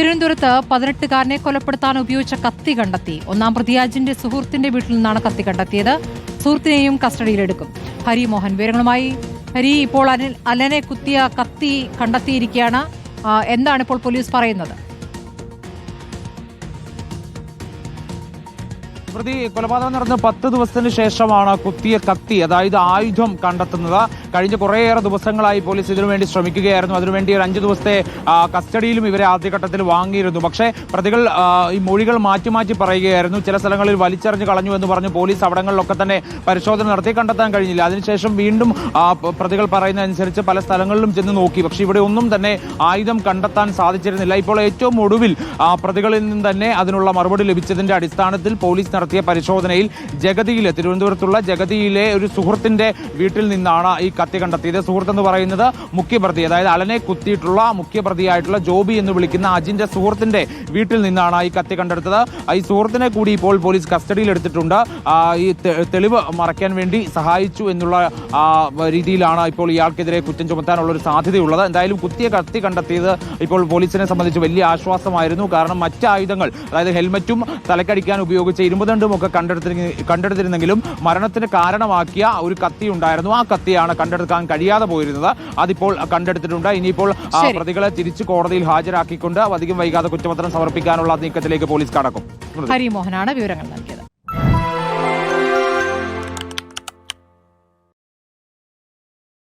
തിരുവനന്തപുരത്ത് പതിനെട്ടുകാരനെ കൊലപ്പെടുത്താൻ ഉപയോഗിച്ച കത്തി കണ്ടെത്തി. ഒന്നാം പ്രതി അജിന്റെ സുഹൃത്തിന്റെ വീട്ടിൽ നിന്നാണ് കത്തി കണ്ടെത്തിയത്. സുഹൃത്തിനെയും കസ്റ്റഡിയിലെടുക്കും. ഹരി മോഹൻ വിവരങ്ങളുമായി ഹരി ഇപ്പോൾ അനിൽ അലനെ കുത്തിയ കത്തി കണ്ടെത്തിയിരിക്കുകയാണ്. എന്താണ് ഇപ്പോൾ പോലീസ് പറയുന്നത്? പ്രതി കൊലപാതകം നടന്ന പത്ത് ദിവസത്തിന് ശേഷമാണ് കുത്തിയ കത്തി അതായത് ആയുധം കണ്ടെത്തുന്നത്. കഴിഞ്ഞ കുറേയേറെ ദിവസങ്ങളായി പോലീസ് ഇതിനുവേണ്ടി ശ്രമിക്കുകയായിരുന്നു. അതിനുവേണ്ടി ഒരു അഞ്ച് ദിവസത്തെ കസ്റ്റഡിയിലും ഇവരെ ആദ്യഘട്ടത്തിൽ വാങ്ങിയിരുന്നു. പക്ഷേ പ്രതികൾ ഈ മൊഴികൾ മാറ്റി മാറ്റി പറയുകയായിരുന്നു. ചില സ്ഥലങ്ങളിൽ വലിച്ചെറിഞ്ഞ് കളഞ്ഞു എന്ന് പറഞ്ഞു പോലീസ് അവിടങ്ങളിലൊക്കെ തന്നെ പരിശോധന നടത്തി കണ്ടെത്താൻ കഴിഞ്ഞില്ല. അതിനുശേഷം വീണ്ടും പ്രതികൾ പറയുന്നതനുസരിച്ച് പല സ്ഥലങ്ങളിലും ചെന്ന് നോക്കി. പക്ഷേ ഇവിടെ ഒന്നും തന്നെ ആയുധം കണ്ടെത്താൻ സാധിച്ചിരുന്നില്ല. ഇപ്പോൾ ഏറ്റവും ഒടുവിൽ പ്രതികളിൽ നിന്ന് തന്നെ അതിനുള്ള മറുപടി ലഭിച്ചതിന്റെ അടിസ്ഥാനത്തിൽ പോലീസ് നടത്തിയ പരിശോധനയിൽ ജഗതിയിലെ തിരുവനന്തപുരത്തുള്ള ജഗതിയിലെ ഒരു സുഹൃത്തിന്റെ വീട്ടിൽ നിന്നാണ് ഈ കത്തി കണ്ടെത്തിയത്. സുഹൃത്ത് എന്ന് പറയുന്നത് മുഖ്യപ്രതി അതായത് അലനെ കുത്തിയിട്ടുള്ള മുഖ്യപ്രതിയായിട്ടുള്ള ജോബി എന്ന് വിളിക്കുന്ന അജിന്റെ സുഹൃത്തിന്റെ വീട്ടിൽ നിന്നാണ് ഈ കത്തി കണ്ടെടുത്തത്. ഈ സുഹൃത്തിനെ കൂടി ഇപ്പോൾ പോലീസ് കസ്റ്റഡിയിൽ എടുത്തിട്ടുണ്ട്. ഈ തെളിവ് മറയ്ക്കാൻ വേണ്ടി സഹായിച്ചു എന്നുള്ള രീതിയിലാണ് ഇപ്പോൾ ഇയാൾക്കെതിരെ കുറ്റം ചുമത്താനുള്ള ഒരു സാധ്യതയുള്ളത്. എന്തായാലും കുത്തിയ കത്തി കണ്ടെത്തിയത് ഇപ്പോൾ പോലീസിനെ സംബന്ധിച്ച് വലിയ ആശ്വാസമായിരുന്നു. കാരണം മറ്റ് ആയുധങ്ങൾ അതായത് ഹെൽമറ്റും തലക്കടിക്കാൻ ഉപയോഗിച്ച ഇരുമ്പുദണ്ടും ഒക്കെ കണ്ടെടുത്തിരുന്ന കണ്ടെടുത്തിരുന്നെങ്കിലും മരണത്തിന് കാരണമാക്കിയ ഒരു കത്തി ഉണ്ടായിരുന്നു. ആ കത്തിയാണ് കണ്ടെടുക്കാൻ കഴിയാതെ പോയിരുന്നത്. അതിപ്പോൾ കണ്ടെടുത്തിട്ടുണ്ട്. ഇനിയിപ്പോൾ പ്രതികളെ തിരിച്ചു കോടതിയിൽ ഹാജരാക്കിക്കൊണ്ട് അധികം വൈകാതെ കുറ്റപത്രം സമർപ്പിക്കാനുള്ള നീക്കത്തിലേക്ക് പോലീസ് കടക്കും. ഹരിമോഹനാണ് വിവരങ്ങൾ നൽകിയത്.